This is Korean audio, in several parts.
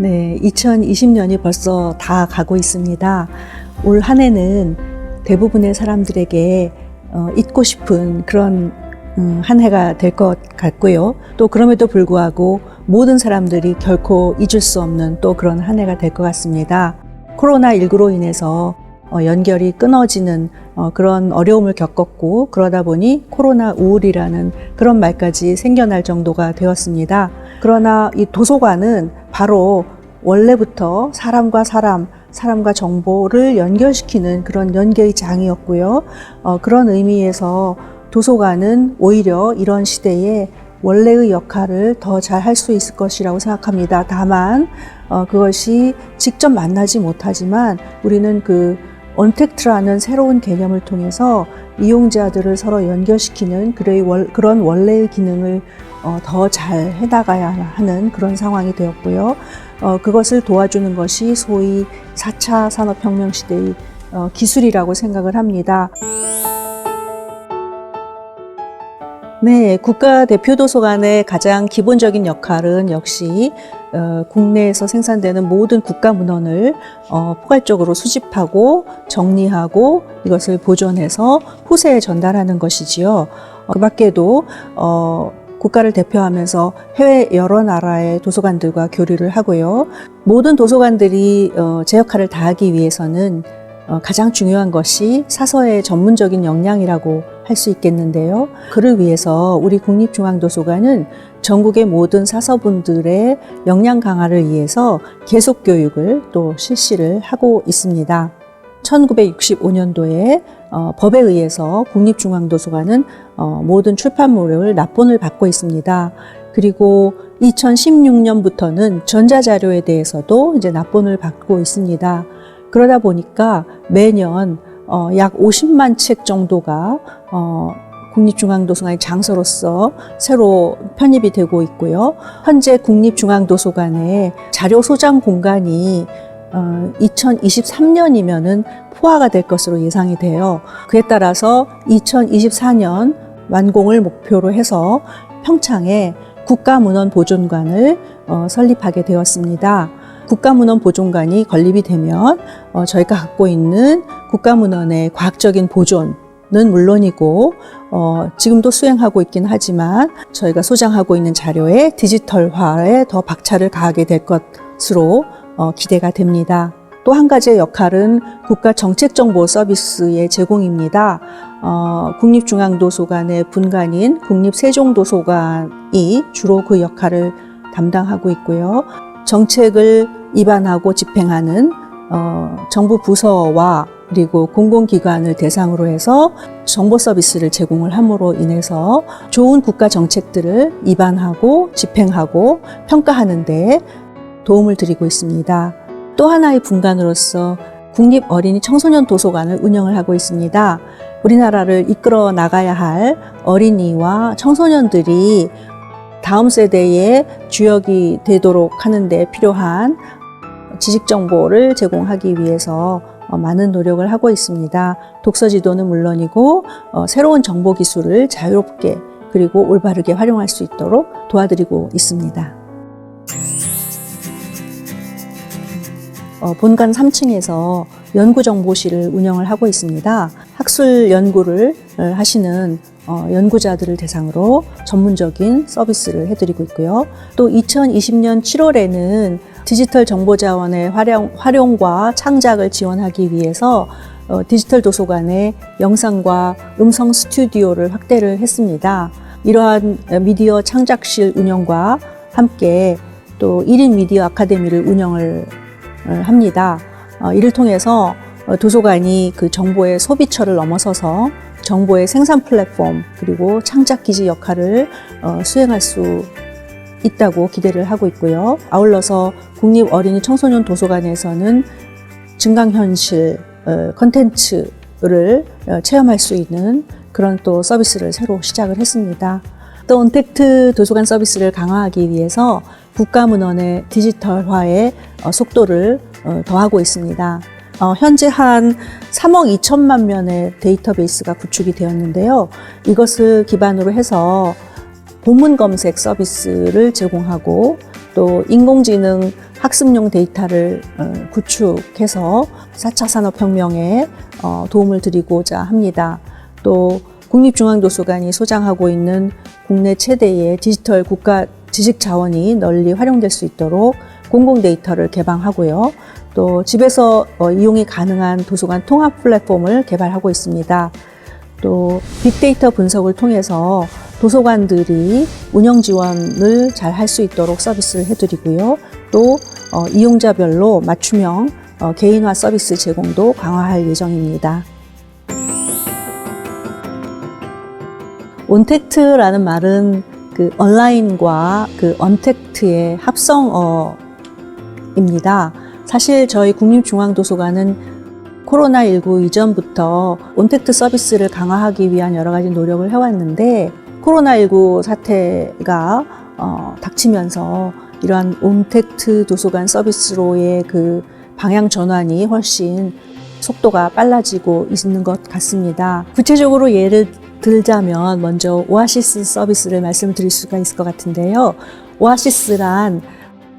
네, 2020년이 벌써 다 가고 있습니다. 올 한 해는 대부분의 사람들에게 어, 잊고 싶은 그런 음, 한 해가 될 것 같고요. 또 그럼에도 불구하고 모든 사람들이 결코 잊을 수 없는 또 그런 한 해가 될 것 같습니다. 코로나19로 인해서 어, 연결이 끊어지는 어, 그런 어려움을 겪었고 그러다 보니 코로나 우울이라는 그런 말까지 생겨날 정도가 되었습니다. 그러나 이 도서관은 바로 원래부터 사람과 사람, 사람과 정보를 연결시키는 그런 연계의 장이었고요. 어, 그런 의미에서 도서관은 오히려 이런 시대에 원래의 역할을 더 잘 할 수 있을 것이라고 생각합니다. 다만 어, 그것이 직접 만나지 못하지만 우리는 그 언택트라는 새로운 개념을 통해서 이용자들을 서로 연결시키는 그런 원래의 기능을 어, 더잘 해나가야 하는 그런 상황이 되었고요. 어, 그것을 도와주는 것이 소위 4차 산업혁명 시대의 어, 기술이라고 생각을 합니다. 네, 국가대표도서관의 가장 기본적인 역할은 역시 어, 국내에서 생산되는 모든 국가 문헌을 어, 포괄적으로 수집하고 정리하고 이것을 보존해서 후세에 전달하는 것이지요. 어, 그 밖에도 어, 국가를 대표하면서 해외 여러 나라의 도서관들과 교류를 하고요. 모든 도서관들이 어, 제 역할을 다하기 위해서는 어, 가장 중요한 것이 사서의 전문적인 역량이라고 할 수 있겠는데요. 그를 위해서 우리 국립중앙도서관은 전국의 모든 사서분들의 역량 강화를 위해서 계속 교육을 또 실시를 하고 있습니다. 1965년도에 어, 법에 의해서 국립중앙도서관은 어, 모든 출판물을 납본을 받고 있습니다. 그리고 2016년부터는 전자자료에 대해서도 이제 납본을 받고 있습니다. 그러다 보니까 매년 어, 약 50만 책 정도가 어, 국립중앙도서관의 장소로서 새로 편입이 되고 있고요. 현재 국립중앙도서관의 자료 소장 공간이 어, 2023년이면은 포화가 될 것으로 예상이 돼요. 그에 따라서 2024년 완공을 목표로 해서 평창에 국가문헌보존관을 어, 설립하게 되었습니다. 국가문헌 보존관이 건립이 되면 어, 저희가 갖고 있는 국가문헌의 과학적인 보존은 물론이고 어, 지금도 수행하고 있긴 하지만 저희가 소장하고 있는 자료의 디지털화에 더 박차를 가하게 될 것으로 어, 기대가 됩니다. 또 한 가지의 역할은 국가 정책 정보 서비스의 제공입니다. 어, 국립중앙도서관의 분관인 국립세종도서관이 주로 그 역할을 담당하고 있고요. 정책을 입안하고 집행하는 어, 정부 부서와 그리고 공공기관을 대상으로 해서 정보 서비스를 제공을 함으로 인해서 좋은 국가 정책들을 입안하고 집행하고 평가하는 데 도움을 드리고 있습니다. 또 하나의 분관으로서 국립 어린이 청소년 도서관을 운영을 하고 있습니다. 우리나라를 이끌어 나가야 할 어린이와 청소년들이 다음 세대의 주역이 되도록 하는데 필요한 지식 정보를 제공하기 위해서 어, 많은 노력을 하고 있습니다. 독서 지도는 물론이고 어, 새로운 정보 기술을 자유롭게 그리고 올바르게 활용할 수 있도록 도와드리고 있습니다. 본관 3층에서 연구정보실을 운영을 하고 있습니다. 학술 연구를 어, 하시는 어, 연구자들을 대상으로 전문적인 서비스를 해드리고 있고요. 또 2020년 7월에는 디지털 정보자원의 활용, 활용과 창작을 지원하기 위해서 어, 디지털 도서관의 영상과 음성 스튜디오를 확대를 했습니다. 이러한 미디어 창작실 운영과 함께 또 1인 미디어 아카데미를 운영을 어, 합니다. 어, 이를 통해서 어, 도서관이 그 정보의 소비처를 넘어서서 정보의 생산 플랫폼 그리고 창작 기지 역할을 어, 수행할 수 있다고 기대를 하고 있고요. 아울러서 국립 어린이 청소년 도서관에서는 증강현실 어, 컨텐츠를 어, 체험할 수 있는 그런 또 서비스를 새로 시작을 했습니다. 또 언택트 도서관 서비스를 강화하기 위해서 국가문헌의 디지털화의 어, 속도를 어, 더하고 있습니다. 어, 현재 한 3억 2천만 면의 데이터베이스가 구축이 되었는데요. 이것을 기반으로 해서 본문 검색 서비스를 제공하고 또 인공지능 학습용 데이터를 어, 구축해서 4차 산업혁명에 어, 도움을 드리고자 합니다. 또 국립중앙도서관이 소장하고 있는 국내 최대의 디지털 국가 지식 자원이 널리 활용될 수 있도록 공공 데이터를 개방하고요. 또 집에서 어, 이용이 가능한 도서관 통합 플랫폼을 개발하고 있습니다. 또 빅데이터 분석을 통해서 도서관들이 운영 지원을 잘 할 수 있도록 서비스를 해드리고요. 또 어, 이용자별로 맞춤형 어, 개인화 서비스 제공도 강화할 예정입니다. 온택트라는 말은 그 온라인과 그 언택트의 합성어입니다. 사실 저희 국립중앙도서관은 코로나19 이전부터 온택트 서비스를 강화하기 위한 여러 가지 노력을 해왔는데 코로나19 사태가 어, 닥치면서 이러한 온택트 도서관 서비스로의 그 방향 전환이 훨씬 속도가 빨라지고 있는 것 같습니다. 구체적으로 예를 들자면 먼저 오아시스 서비스를 말씀드릴 수가 있을 것 같은데요. 오아시스란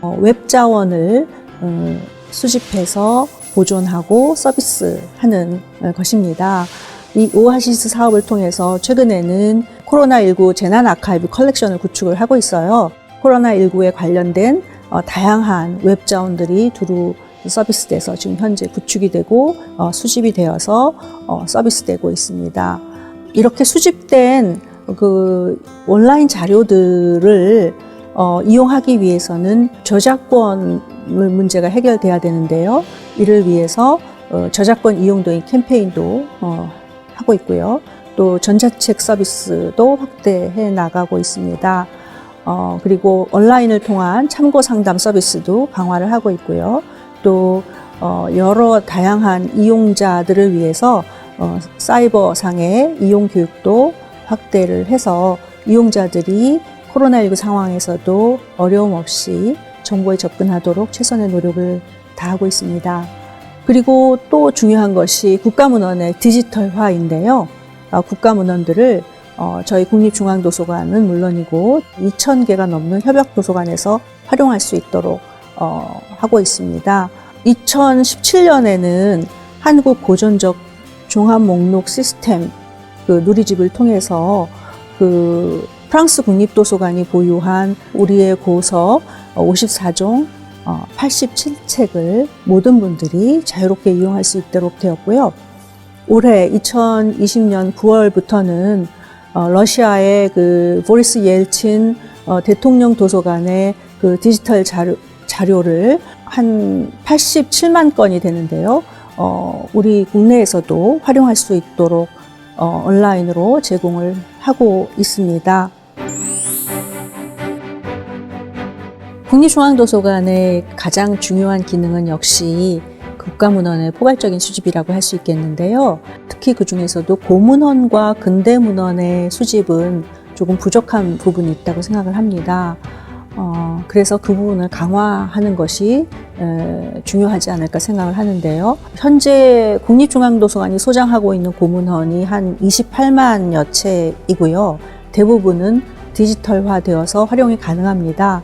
어, 웹 자원을 어, 수집해서 보존하고 서비스하는 어, 것입니다. 이 오아시스 사업을 통해서 최근에는 코로나19 재난 아카이브 컬렉션을 구축을 하고 있어요. 코로나19에 관련된 어, 다양한 웹 자원들이 두루 서비스돼서 지금 현재 구축이 되고 어, 수집이 되어서 어, 서비스되고 있습니다. 이렇게 수집된 그 온라인 자료들을 어, 이용하기 위해서는 저작권 문제가 해결돼야 되는데요. 이를 위해서 어, 저작권 이용 도인 캠페인도 어, 하고 있고요. 또 전자책 서비스도 확대해 나가고 있습니다. 어, 그리고 온라인을 통한 참고 상담 서비스도 강화를 하고 있고요. 또 어, 여러 다양한 이용자들을 위해서 어, 사이버 상의 이용 교육도 확대를 해서 이용자들이 코로나19 상황에서도 어려움 없이 정보에 접근하도록 최선의 노력을 다하고 있습니다. 그리고 또 중요한 것이 국가문헌의 디지털화인데요. 어, 국가문헌들을 어, 저희 국립중앙도서관은 물론이고 2,000개가 넘는 협약도서관에서 활용할 수 있도록 어, 하고 있습니다. 2017년에는 한국 고전적 종합 목록 시스템 그 누리집을 통해서 그 프랑스 국립도서관이 보유한 우리의 고서 54종 87책을 모든 분들이 자유롭게 이용할 수 있도록 되었고요. 올해 2020년 9월부터는 어, 러시아의 그 보리스 옐친 어, 대통령 도서관의 그 디지털 자료, 자료를 한 87만 건이 되는데요. 어, 우리 국내에서도 활용할 수 있도록 어, 온라인으로 제공을 하고 있습니다. 국립중앙도서관의 가장 중요한 기능은 역시 국가문헌의 포괄적인 수집이라고 할 수 있겠는데요. 특히 그 중에서도 고문헌과 근대문헌의 수집은 조금 부족한 부분이 있다고 생각을 합니다. 어, 그래서 그 부분을 강화하는 것이 에, 중요하지 않을까 생각을 하는데요. 현재 국립중앙도서관이 소장하고 있는 고문헌이 한 28만여 채이고요. 대부분은 디지털화되어서 활용이 가능합니다.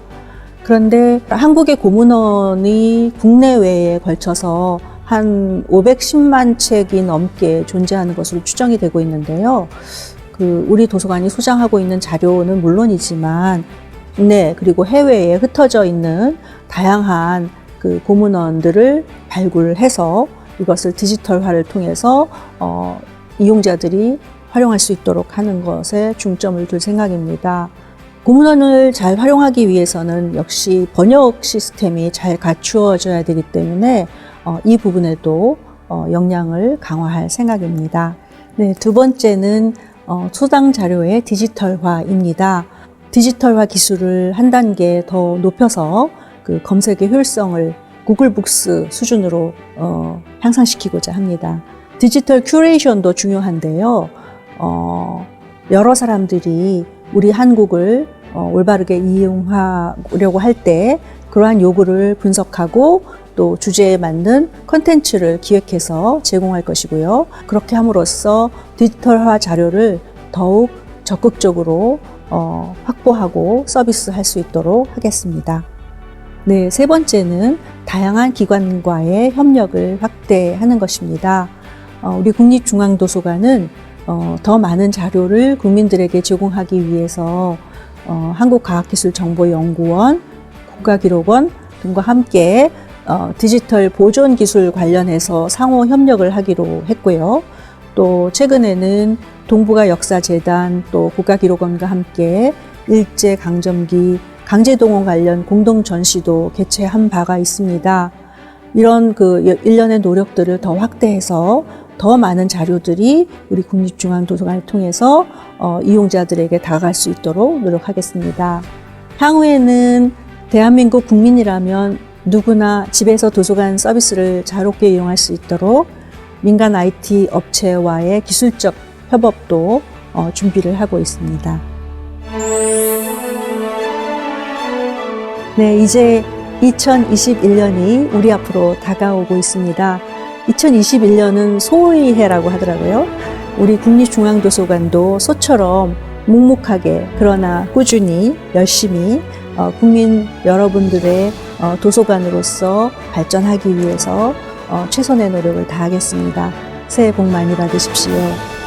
그런데 한국의 고문원이 국내외에 걸쳐서 한 510만 책이 넘게 존재하는 것으로 추정이 되고 있는데요. 그 우리 도서관이 소장하고 있는 자료는 물론이지만 네 그리고 해외에 흩어져 있는 다양한 그 고문원들을 발굴해서 이것을 디지털화를 통해서 어, 이용자들이 활용할 수 있도록 하는 것에 중점을 둘 생각입니다. 고문원을 잘 활용하기 위해서는 역시 번역 시스템이 잘 갖추어져야 되기 때문에 어, 이 부분에도 어, 역량을 강화할 생각입니다. 네, 두 번째는 어, 소당 자료의 디지털화입니다. 디지털화 기술을 한 단계 더 높여서 그 검색의 효율성을 구글 북스 수준으로 어, 향상시키고자 합니다. 디지털 큐레이션도 중요한데요. 어, 여러 사람들이 우리 한국을 어, 올바르게 이용하려고 할 때 그러한 요구를 분석하고 또 주제에 맞는 컨텐츠를 기획해서 제공할 것이고요. 그렇게 함으로써 디지털화 자료를 더욱 적극적으로 어, 확보하고 서비스할 수 있도록 하겠습니다. 네, 세 번째는 다양한 기관과의 협력을 확대하는 것입니다. 어, 우리 국립중앙도서관은 어, 더 많은 자료를 국민들에게 제공하기 위해서 어, 한국과학기술정보연구원, 국가기록원 등과 함께 어, 디지털 보존 기술 관련해서 상호 협력을 하기로 했고요. 또 최근에는 동북아 역사재단 또 국가기록원과 함께 일제 강점기 강제동원 관련 공동 전시도 개최한 바가 있습니다. 이런 그 일련의 노력들을 더 확대해서 더 많은 자료들이 우리 국립중앙도서관을 통해서 어, 이용자들에게 다가갈 수 있도록 노력하겠습니다. 향후에는 대한민국 국민이라면 누구나 집에서 도서관 서비스를 자유롭게 이용할 수 있도록 민간 IT 업체와의 기술적 협업도 어, 준비를 하고 있습니다. 네, 이제 2021년이 우리 앞으로 다가오고 있습니다. 2021년은 소의 해라고 하더라고요. 우리 국립중앙도서관도 소처럼 묵묵하게 그러나 꾸준히 열심히 어, 국민 여러분들의 어, 도서관으로서 발전하기 위해서 어, 최선의 노력을 다하겠습니다. 새해 복 많이 받으십시오.